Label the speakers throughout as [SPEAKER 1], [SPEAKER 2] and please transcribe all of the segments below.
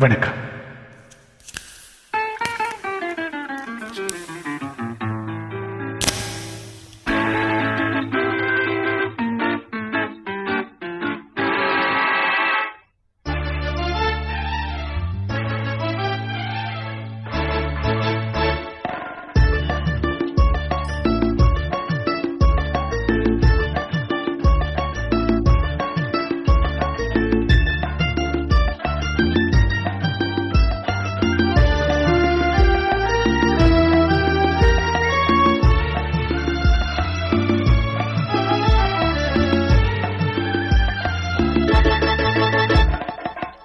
[SPEAKER 1] வணக்கம்.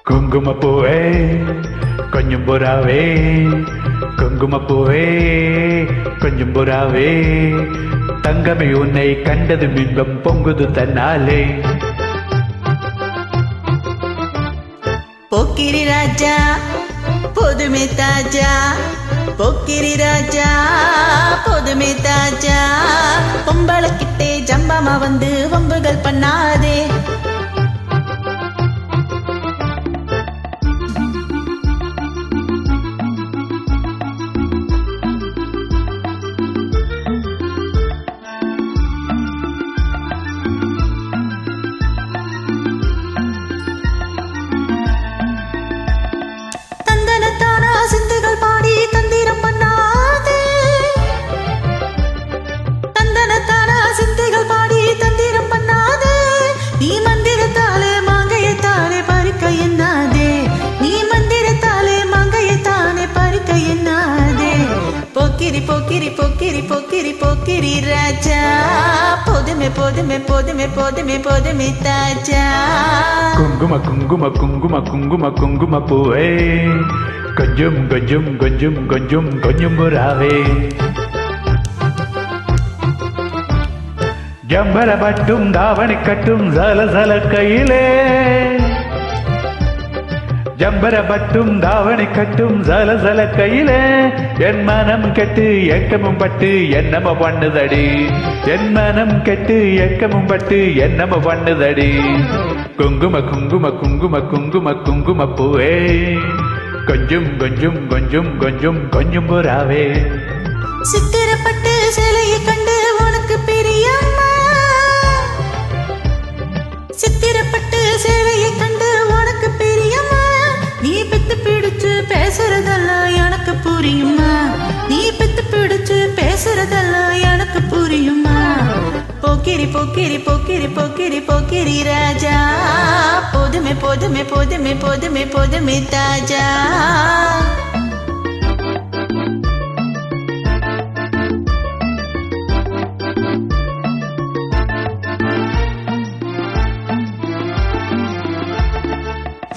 [SPEAKER 1] குங்குமப்பூவே கொஞ்சம் புறாவே குங்குமப்பூவே கொஞ்சம் புறாவே தங்கமே உன்னை கண்டது இன்பம் பொங்குது தன்னாலே.
[SPEAKER 2] போக்கிரி ராஜா பொதுமை தாஜா. போக்கிரி ராஜா பொதுமை தாஜா. பொம்பளை கிட்டே ஜம்பமா வந்து வம்புகள் பண்ணாதே. போக்கிரி ராஜா. போதுமே போதுமே போதுமே போதுமே போதுமே தாஜா.
[SPEAKER 1] குங்கும குங்கும குங்கும குங்கும குங்கும பூவே. கொஞ்சம் கொஞ்சம் கொஞ்சம் கொஞ்சம் கொஞ்சம் புறாவே. ஜம்பர பட்டும் தாவணி கட்டும் சல சல கையிலே ஜம்பர பட்டும் தாவணி கட்டும் சல சல கையில. என் மனம் கெட்டு எக்கமும் பட்டு என்னம பண்ணுதடி. என் மனம் கெட்டு எக்கமும் பட்டு என்னம பண்ணுதடி. குங்கும குங்கும குங்கும குங்கும குங்கும பூவே. கொஞ்சம் கொஞ்சம் கொஞ்சம் கொஞ்சம் கொஞ்சம் புறாவே
[SPEAKER 2] சித்திரப்பட்ட புரியுமா? நீ பித்து பிடிச்சு பேசுறதெல்லாம் எனக்கு புரியுமா? போக்கிரி போக்கிரி போக்கிரி போக்கிரி போக்கிரி ராஜா. போதுமே போதுமே போதுமே போதுமே போதுமே தாஜா.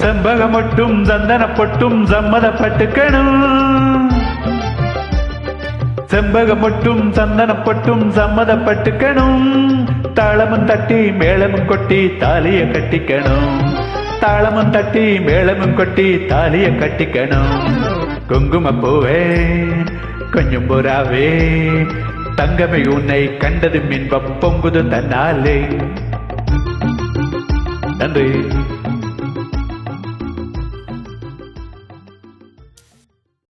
[SPEAKER 1] செம்பகம் மட்டும் சந்தன பொட்டும் சம்மதப்பட்டுக்கணும். செம்பகப்பட்டும் சந்தனப்பட்டும் சம்மதப்பட்டுக்கணும். தாளமும் தட்டி மேளமும் கொட்டி தாலிய கட்டிக்கணும். தாளமும் தட்டி மேளமும் கொட்டி தாலிய கட்டிக்கணும். குங்கும பூவே கொஞ்சம் புறாவே. தங்கமை உன்னை கண்டது மின்பம் பொங்குது தன்னாலே. நன்றி.